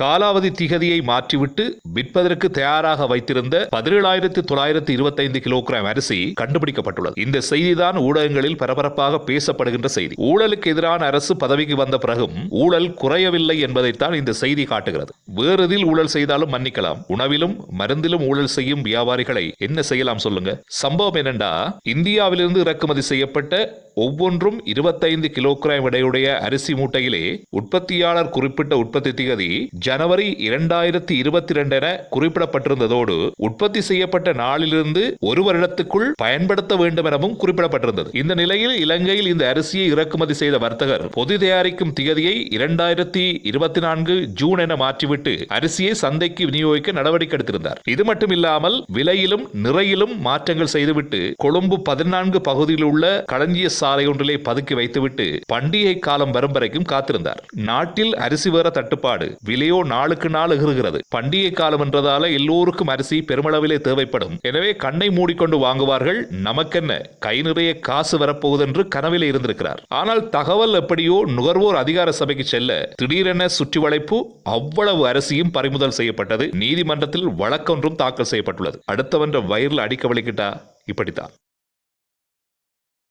காலாவதி திகதியை மாற்றிவிட்டு விற்பதற்கு தயாராக வைத்திருந்த பதினேழாயிரத்தி தொள்ளாயிரத்தி இருபத்தைந்து கிலோகிராம் அரிசி கண்டுபிடிக்கப்பட்டுள்ளது. இந்த செய்திதான் ஊடகங்களில் பரபரப்பாக பேசப்படுகின்ற செய்தி. ஊழலுக்கு எதிரான அரசு பதவிக்கு வந்த பிறகும் ஊழல் குறையவில்லை என்பதைத்தான் இந்த செய்தி காட்டுகிறது. வேறு எதில் ஊழல் செய்தாலும் மன்னிக்கலாம். உணவிலும் மருந்திலும் ஊழல் செய்யும் வியாபாரிகளை என்ன செய்யலாம் சொல்லுங்க? சம்பவம் என்னண்டா இந்தியாவிலிருந்து இறக்குமதி செய்யப்பட்ட ஒவ்வொன்றும் இருபத்தைந்து கிலோகிராம் எடையுடைய அரிசி மூட்டையிலே உற்பத்தியாளர் குறிப்பிட்ட உற்பத்தி திகதி ஜனவரி இரண்டாயிரத்தி இருபத்தி இரண்டு என குறிப்பிடப்பட்டிருந்ததோடு உற்பத்தி செய்யப்பட்ட நாளிலிருந்து ஒரு வருடத்துக்குள் பயன்படுத்த வேண்டும் எனவும் குறிப்பிடப்பட்டிருந்தது. இந்த நிலையில் இலங்கையில் இந்த அரிசியை இறக்குமதி செய்த வர்த்தகர் பொது தயாரிக்கும் திகதியை இரண்டாயிரத்தி இருபத்தி நான்கு ஜூன் என மாற்றிவிட்டு அரிசியை சந்தைக்கு விநியோகிக்க நடவடிக்கை எடுத்திருந்தார். இது மட்டும் இல்லாமல் விலையிலும் நிறையிலும் மாற்றங்கள் செய்துவிட்டு கொழும்பு பதினான்கு பகுதியில் உள்ள களஞ்சிய சாலை ஒன்றிலே பதுக்கி வைத்துவிட்டு பண்டிகை காலம் வரும் வரைக்கும் காத்திருந்தார். நாட்டில் அரிசி வேற தட்டுப்பாடு விலையோ நாளுக்கு நாள் எகிறுகிறது. பண்டிகை காலம் என்றதால எல்லோருக்கும் அரிசி பெருமளவிலே தேவைப்படும். எனவே கண்ணை மூடிக்கொண்டு வாங்குவார்கள். நமக்கென்ன? கை நிறைய காசு வரப்போகுது என்று கனவில் இருந்திருக்கிறார். ஆனால் தகவல் எப்படியோ நுகர்வோர் அதிகார சபைக்கு செல்ல திடீரென சுற்றி வளைப்பு அவ்வளவு அரிசியும் பறிமுதல் செய்யப்பட்டது. நீதிமன்றத்தில் வழக்கொன்றும் தாக்கல் செய்யப்பட்டுள்ளது. அடுத்தவன்ற வயிறில் அடிக்க வலிக்கிட்டா இப்படித்தான்.